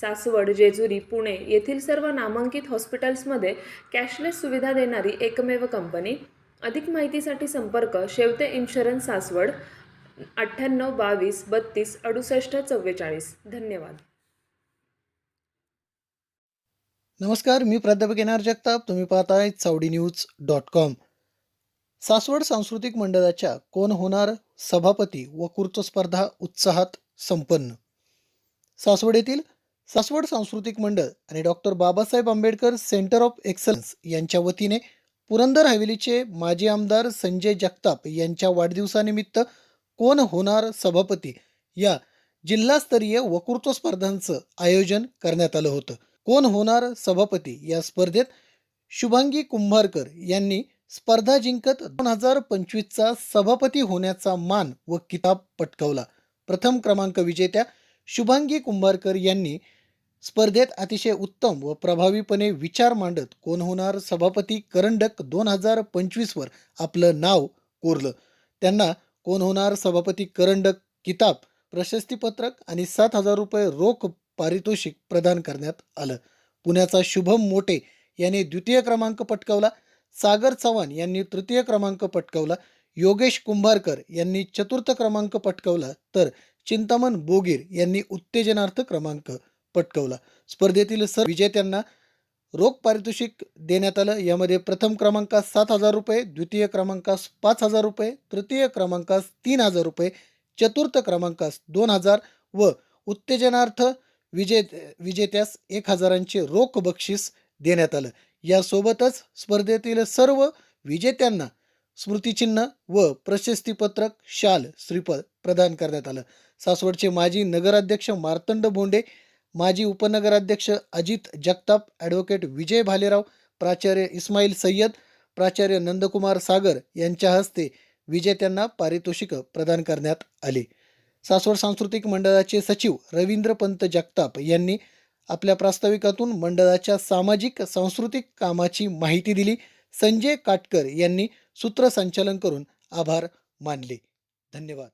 सासवड जेजुरी पुणे येथील सर्व नामांकित हॉस्पिटल्समध्ये कॅशलेस सुविधा देणारी एकमेव कंपनी. अधिक माहितीसाठी संपर्क शेवते इन्शुरन्स सासवड अठ्ठ्याण्णव बावीस बत्तीस अडुसष्ट चव्वेचाळीस. धन्यवाद. नमस्कार मी प्राध्यापक येणार जगताप. तुम्ही पाहताय Chavadi news dot com. Saswad सांस्कृतिक मंडळाच्या कोण होणार सभापती व कुर्च स्पर्धा उत्साहात संपन्न. सासवड येथील सासवड सांस्कृतिक मंडळ आणि doctor Babasaheb Ambedkar centre of excellence यांच्या वतीने पुरंदर हवेलीचे माजी आमदार संजय जगताप यांच्या वाढदिवसानिमित्त कोण होणार सभापती या जिल्हास्तरीय वक्तृत्व स्पर्धांचं आयोजन करण्यात आलं होतं. कोण होणार सभापती या स्पर्धेत शुभांगी कुंभारकर यांनी स्पर्धा जिंकत दोन हजार पंचवीसचा सभापती होण्याचा मान व किताब पटकावला. प्रथम क्रमांक विजेत्या शुभांगी कुंभारकर यांनी स्पर्धेत अतिशय उत्तम व प्रभावीपणे विचार मांडत कोण होणार सभापती करंडक दोन हजार पंचवीसवर आपलं नाव कोरलं. त्यांना कोण होणार सभापती करंडक किताब प्रशस्तीपत्रक आणि सात हजार रुपये रोख पारितोषिक प्रदान करण्यात आलं. पुण्याचा शुभम मोटे यांनी द्वितीय क्रमांक पटकावला. सागर चव्हाण यांनी तृतीय क्रमांक पटकावला. योगेश कुंभारकर यांनी चतुर्थ क्रमांक पटकावला. तर चिंतामण बोगीर यांनी उत्तेजनार्थ क्रमांक पटकवला. स्पर्धेतील सर्व विजेत्यांना रोख पारितोषिक देण्यात आलं. यामध्ये प्रथम क्रमांकास सात हजार रुपये द्वितीय क्रमांकास पाच हजार रुपये तृतीय क्रमांकास तीन हजार रुपये चतुर्थ क्रमांकास दोन हजार व उत्तेजनार्थ विजे विजेत्यास एक हजारांचे रोख बक्षीस देण्यात आलं. यासोबतच स्पर्धेतील सर्व विजेत्यांना स्मृतिचिन्ह व प्रशस्तीपत्रक शाल श्रीफळ प्रदान करण्यात आलं. सासवडचे माजी नगराध्यक्ष मार्तंड बोंडे माजी उपनगराध्यक्ष अजित जगताप ॲडव्होकेट विजय भालेराव प्राचार्य इस्माईल सय्यद प्राचार्य नंदकुमार सागर यांच्या हस्ते विजेत्यांना पारितोषिकं प्रदान करण्यात आले. सासवड सांस्कृतिक मंडळाचे सचिव रवींद्र पंत जगताप यांनी आपल्या प्रास्ताविकातून मंडळाच्या सामाजिक सांस्कृतिक कामाची माहिती दिली. संजय काटकर यांनी सूत्रसंचालन करून आभार मानले. धन्यवाद.